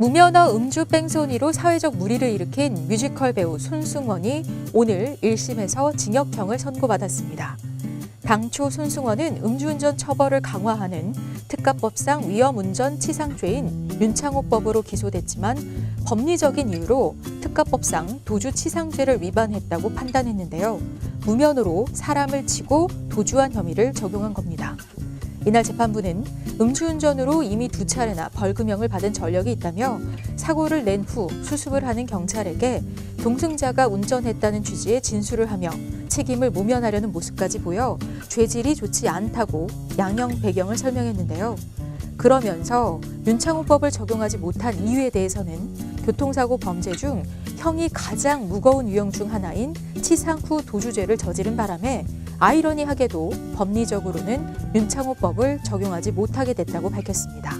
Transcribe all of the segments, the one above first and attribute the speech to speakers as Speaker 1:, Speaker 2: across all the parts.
Speaker 1: 무면허 음주 뺑소니로 사회적 물의를 일으킨 뮤지컬 배우 손승원이 오늘 1심에서 징역형을 선고받았습니다. 당초 손승원은 음주운전 처벌을 강화하는 특가법상 위험운전 치상죄인 윤창호법으로 기소됐지만 법리적인 이유로 특가법상 도주 치상죄를 위반했다고 판단했는데요. 무면허로 사람을 치고 도주한 혐의를 적용한 겁니다. 이날 재판부는 음주운전으로 이미 두 차례나 벌금형을 받은 전력이 있다며 사고를 낸 후 수습을 하는 경찰에게 동승자가 운전했다는 취지의 진술을 하며 책임을 모면하려는 모습까지 보여 죄질이 좋지 않다고 양형 배경을 설명했는데요. 그러면서 윤창호법을 적용하지 못한 이유에 대해서는 교통사고 범죄 중 형이 가장 무거운 유형 중 하나인 치상 후 도주죄를 저지른 바람에 아이러니하게도 법리적으로는 윤창호법을 적용하지 못하게 됐다고 밝혔습니다.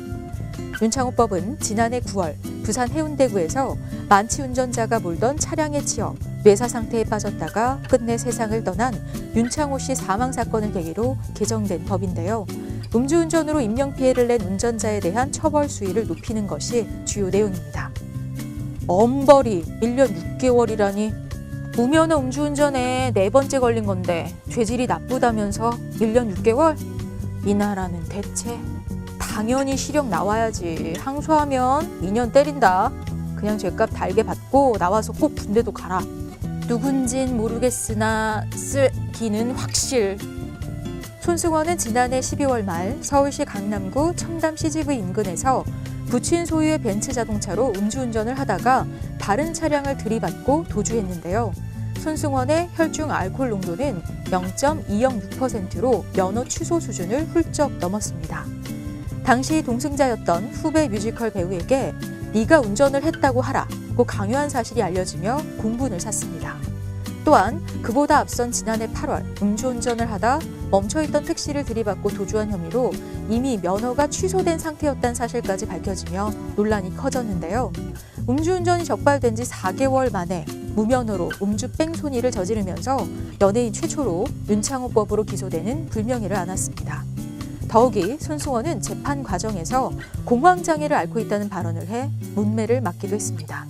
Speaker 1: 윤창호법은 지난해 9월 부산 해운대구에서 만취 운전자가 몰던 차량에 치여 뇌사 상태에 빠졌다가 끝내 세상을 떠난 윤창호 씨 사망 사건을 계기로 개정된 법인데요. 음주운전으로 인명피해를 낸 운전자에 대한 처벌 수위를 높이는 것이 주요 내용입니다. 엄벌이 1년 6개월이라니 무면허 음주운전에 네 번째 걸린 건데 죄질이 나쁘다면서 1년 6개월? 이 나라는 대체 당연히 실형 나와야지 항소하면 2년 때린다 그냥 죄값 달게 받고 나와서 꼭 군대도 가라 누군진 모르겠으나 쓰기는 확실 손승원은 지난해 12월 말 서울시 강남구 청담 CGV 인근에서 부친 소유의 벤츠 자동차로 음주운전을 하다가 다른 차량을 들이받고 도주했는데요. 손승원의 혈중 알코올 농도는 0.206%로 면허 취소 수준을 훌쩍 넘었습니다. 당시 동승자였던 후배 뮤지컬 배우에게 네가 운전을 했다고 하라고 강요한 사실이 알려지며 공분을 샀습니다. 또한 그보다 앞선 지난해 8월 음주운전을 하다 멈춰있던 택시를 들이받고 도주한 혐의로 이미 면허가 취소된 상태였다는 사실까지 밝혀지며 논란이 커졌는데요. 음주운전이 적발된 지 4개월 만에 무면허로 음주 뺑 소니를 저지르면서 연예인 최초로 윤창호법으로 기소되는 불명예를 안았습니다. 더욱이 손승원은 재판 과정에서 공황장애를 앓고 있다는 발언을 해 문매를 맞기도 했습니다.